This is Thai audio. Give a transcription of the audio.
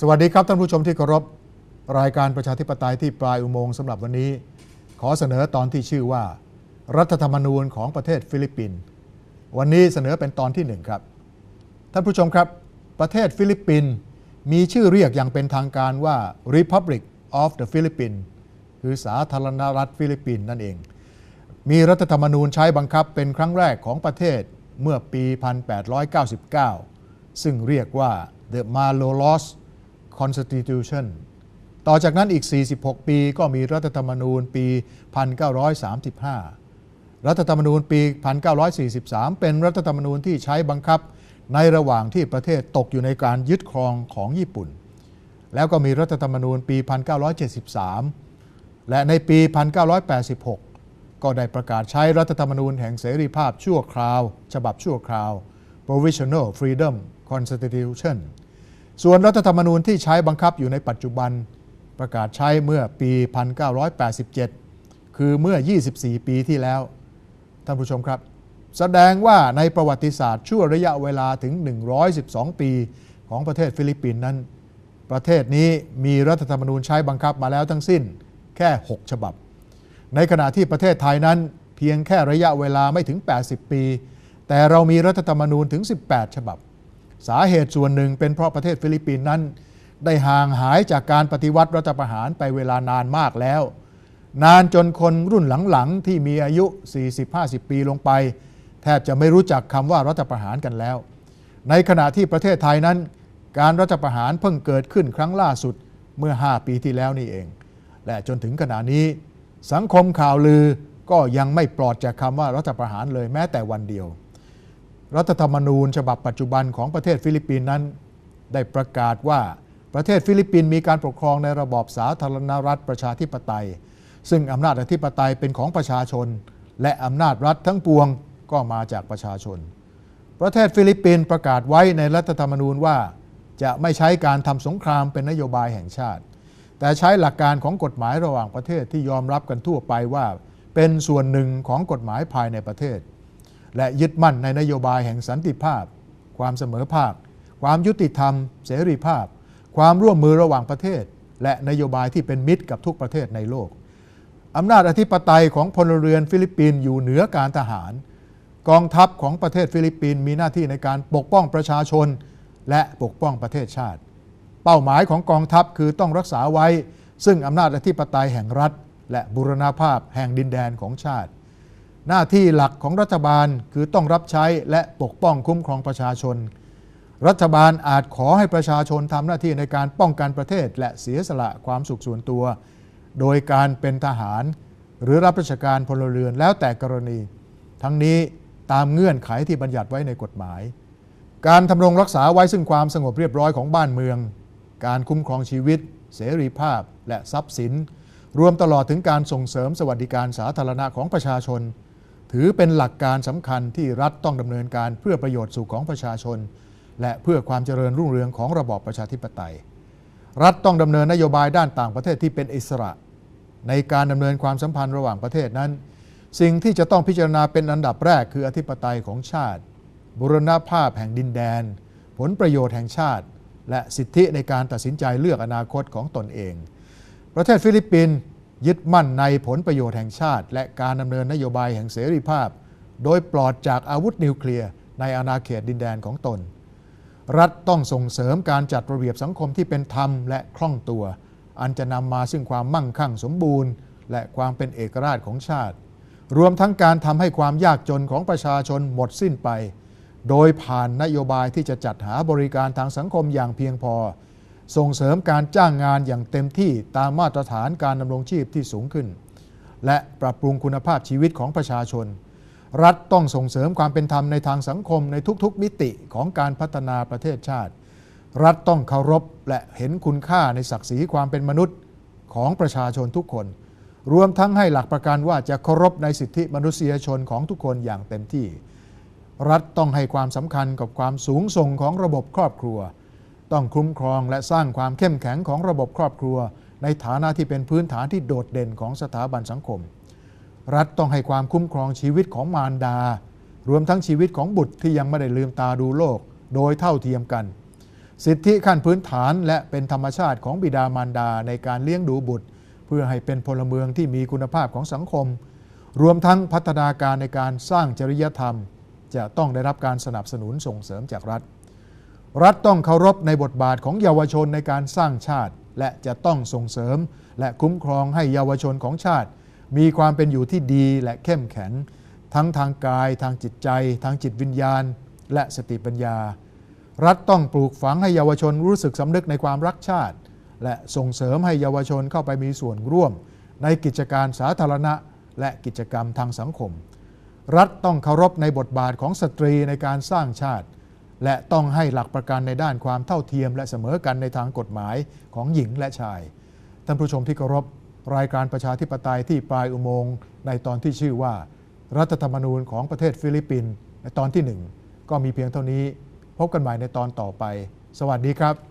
สวัสดีครับท่านผู้ชมที่เคารพรายการประชาธิปไตยที่ปลายอุโมงค์สำหรับวันนี้ ขอเสนอตอนที่ชื่อว่า รัฐธรรมนูญของประเทศฟิลิปปินส์วันนี้เสนอเป็นตอนที่หนึ่งครับ ท่านผู้ชมครับ ประเทศฟิลิปปินส์มีชื่อเรียกอย่างเป็นทางการว่า Republic of the Philippines คือสาธารณรัฐฟิลิปปินส์นั่นเอง มีรัฐธรรมนูญใช้บังคับเป็นครั้งแรกของประเทศเมื่อปี 1899 ซึ่งเรียกว่า the Malolos Constitution ต่อจากนั้นอีก 46 ปีก็มีรัฐธรรมนูญปี 1935 รัฐธรรมนูญปี 1943 เป็นรัฐธรรมนูญที่ใช้บังคับในระหว่างที่ประเทศตกอยู่ในการยึดครองของญี่ปุ่น แล้วก็มีรัฐธรรมนูญปี 1973 และในปี 1986 ก็ได้ประกาศใช้รัฐธรรมนูญแห่งเสรีภาพชั่วคราว ฉบับชั่วคราว Provisional Freedom Constitution ส่วนรัฐธรรมนูญที่ใช้บังคับอยู่ในปัจจุบันประกาศใช้เมื่อปี 1987 คือเมื่อ 24 ปีที่แล้ว ท่านผู้ชมครับ แสดงว่าในประวัติศาสตร์ชั่วระยะเวลาถึง 112 ปีของประเทศฟิลิปปินส์นั้น ประเทศนี้มีรัฐธรรมนูญใช้บังคับมาแล้วทั้งสิ้นแค่ 6 ฉบับ ในขณะที่ประเทศไทยนั้นเพียงแค่ระยะเวลาไม่ถึง 80 ปี แต่เรามีรัฐธรรมนูญถึง 18 ฉบับ สาเหตุส่วนหนึ่งเป็นเพราะประเทศฟิลิปปินส์นั้น ได้ห่างหายจากการปฏิวัติรัฐประหารไปเวลานานมากแล้ว นานจนคนรุ่นหลังๆ ที่มีอายุ 40-50 ปีลงไป แทบจะไม่รู้จักคำว่ารัฐประหารกันแล้ว ในขณะที่ประเทศไทยนั้น การรัฐประหารเพิ่งเกิดขึ้นครั้งล่าสุดเมื่อ 5 ปีที่แล้วนี่เอง และจนถึงขณะนี้ สังคมข่าวลือก็ยังไม่ปลอดจากคำว่ารัฐประหารเลยแม้แต่วันเดียว รัฐธรรมนูญฉบับปัจจุบันของประเทศฟิลิปปินส์นั้น ได้ประกาศว่าประเทศฟิลิปปินส์มีการปกครองในระบอบสาธารณรัฐประชาธิปไตย ซึ่งอำนาจอธิปไตยเป็นของประชาชน และอำนาจรัฐทั้งปวงก็มาจากประชาชน ประเทศฟิลิปปินส์ประกาศไว้ในรัฐธรรมนูญว่า จะไม่ใช้การทำสงครามเป็นนโยบายแห่งชาติ แต่ใช้หลักการของกฎหมายระหว่างประเทศที่ยอมรับกันทั่วไปว่า เป็นส่วนหนึ่งของกฎหมายภายในประเทศ และยึดมั่นในนโยบายแห่งสันติภาพ ความเสมอภาค ความยุติธรรม เสรีภาพ ความร่วมมือระหว่างประเทศ และนโยบายที่เป็นมิตรกับทุกประเทศในโลกอำนาจอธิปไตยของพลเรือนฟิลิปปินส์อยู่เหนือการทหาร กองทัพของประเทศฟิลิปปินส์มีหน้าที่ในการปกป้องประชาชน และปกป้องประเทศชาติ เป้าหมายของกองทัพคือต้องรักษาไว้ ซึ่งอำนาจอธิปไตยแห่งรัฐ และบุรณาภาพแห่งดินแดนของชาติ หน้าที่หลักของรัฐบาลคือต้องรับใช้และปกป้องคุ้มครองประชาชน รัฐบาลอาจขอให้ประชาชนทำหน้าที่ในการป้องกันประเทศ และเสียสละความสุขส่วนตัว โดยการเป็นทหาร หรือรับราชการพลเรือนแล้วแต่กรณี ทั้งนี้ตามเงื่อนไขที่บัญญัติไว้ในกฎหมาย การทำรงรักษาไว้ซึ่งความสงบเรียบร้อยของบ้านเมือง การคุ้มครองชีวิต เสรีภาพ และทรัพย์สิน รวมตลอดถึงการส่งเสริมสวัสดิการสาธารณะของประชาชน ถือเป็นหลักการสำคัญที่รัฐต้องดำเนินการเพื่อประโยชน์สุขของประชาชน และเพื่อความเจริญรุ่งเรืองของระบอบประชาธิปไตย รัฐต้องดำเนินนโยบายด้านต่างประเทศที่เป็นอิสระ ในการดำเนินความสัมพันธ์ระหว่างประเทศนั้น สิ่งที่จะต้องพิจารณาเป็นอันดับแรกคืออธิปไตยของชาติ บุรณภาพแห่งดินแดน ผลประโยชน์แห่งชาติ และสิทธิในการตัดสินใจเลือกอนาคตของตนเอง ประเทศฟิลิปปินส์ ยึดมั่นในผลประโยชน์แห่งชาติ และการดำเนินนโยบายแห่งเสรีภาพ โดยปลอดจากอาวุธนิวเคลียร์ในอาณาเขตดินแดนของตน รัฐต้องส่งเสริมการจัดระเบียบสังคมที่เป็นธรรมและคล่องตัว อันจะนำมาซึ่งความมั่งคั่งสมบูรณ์ และความเป็นเอกราชของชาติ รวมทั้งการทำให้ความยากจนของประชาชนหมดสิ้นไป โดยผ่านนโยบายที่จะจัดหาบริการทางสังคมอย่างเพียงพอ ส่งเสริมการจ้างงานอย่างเต็มที่ตามมาตรฐานการดำรงชีพที่สูงขึ้น และปรับปรุงคุณภาพชีวิตของประชาชน รัฐต้องส่งเสริมความเป็นธรรมในทางสังคมในทุกๆ มิติของการพัฒนาประเทศชาติ รัฐต้องเคารพและเห็นคุณค่าในศักดิ์ศรีความเป็นมนุษย์ของประชาชนทุกคน รวมทั้งให้หลักประกันว่าจะเคารพในสิทธิมนุษยชนของทุกคนอย่างเต็มที่ รัฐต้องให้ความสำคัญกับความสูงส่งของระบบครอบครัว ต้องคุ้มครองและสร้างความเข้มแข็งของระบบครอบครัว ในฐานะที่เป็นพื้นฐานที่โดดเด่นของสถาบันสังคม รัฐต้องให้ความคุ้มครองชีวิตของมารดา รวมทั้งชีวิตของบุตรที่ยังไม่ได้ลืมตาดูโลก โดยเท่าเทียมกัน สิทธิขั้นพื้นฐานและเป็นธรรมชาติของบิดามารดาในการเลี้ยงดูบุตร เพื่อให้เป็นพลเมืองที่มีคุณภาพของสังคม รวมทั้งพัฒนาการในการสร้างจริยธรรม จะต้องได้รับการสนับสนุนส่งเสริมจากรัฐ รัฐต้องเคารพในบทบาทของเยาวชนในการสร้างชาติ และจะต้องส่งเสริม และคุ้มครองให้เยาวชนของชาติ มีความเป็นอยู่ที่ดีและเข้มแข็ง ทั้งทางกาย ทางจิตใจ ทางจิตวิญญาณ และสติปัญญา รัฐต้องปลูกฝังให้เยาวชนรู้สึกสำนึกในความรักชาติ และส่งเสริมให้เยาวชนเข้าไปมีส่วนร่วม ในกิจการสาธารณะ และกิจกรรมทางสังคม รัฐต้องเคารพในบทบาทของสตรีในการสร้างชาติ และต้องให้หลักประกันในด้านความเท่าเทียม และเสมอกันในทางกฎหมายของหญิงและชาย ท่านผู้ชมที่เคารพรายการประชาธิปไตยที่ปลายอุโมงค์ในตอนที่ชื่อว่า รัฐธรรมนูญของประเทศฟิลิปปินส์ในตอนที่หนึ่งก็มีเพียงเท่านี้ พบกันใหม่ในตอนต่อไป สวัสดีครับ